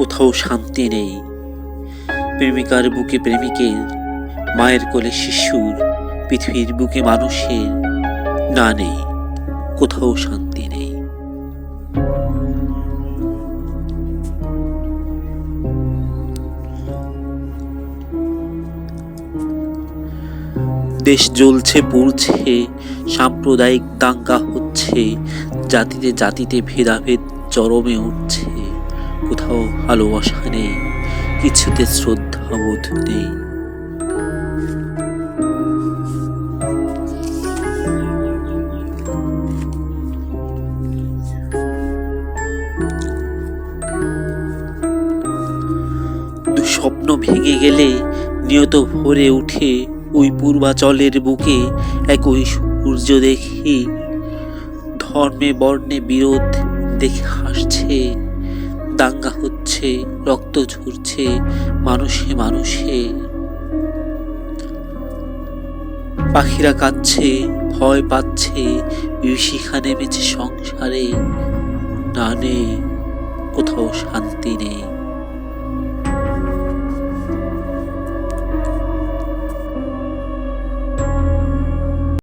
কোথাও শান্তি নেই। প্রেমিকার বুকে প্রেমিকের, মায়ের কোলে শিশুর, পৃথিবীর বুকে মানুষের না নেই, কোথাও শান্তি নেই। দেশ জ্বলছে, পুড়ছে, সাম্প্রদায়িক দাঙ্গা হচ্ছে, জাতিতে জাতিতে ভেদাভেদ চরমে উঠছে। কোথাও ভালোবাসা নেই, কিছুতে শ্রদ্ধাবোধ নেই। স্বপ্ন ভেঙে গেলে নিয়ত ভরে উঠে ওই পূর্বাচলের বুকে একই সূর্য দেখি ধর্মে বর্ণে বিরোধ দেখে হাসছে। দাঙ্গা হচ্ছে, রক্ত ঝরছে, মানুষে মানুষে। পাখিরা কাঁদছে, ভয় পাচ্ছে, বিভীষিকা নেমেছে সংসারে। না নেই কোথাও শান্তি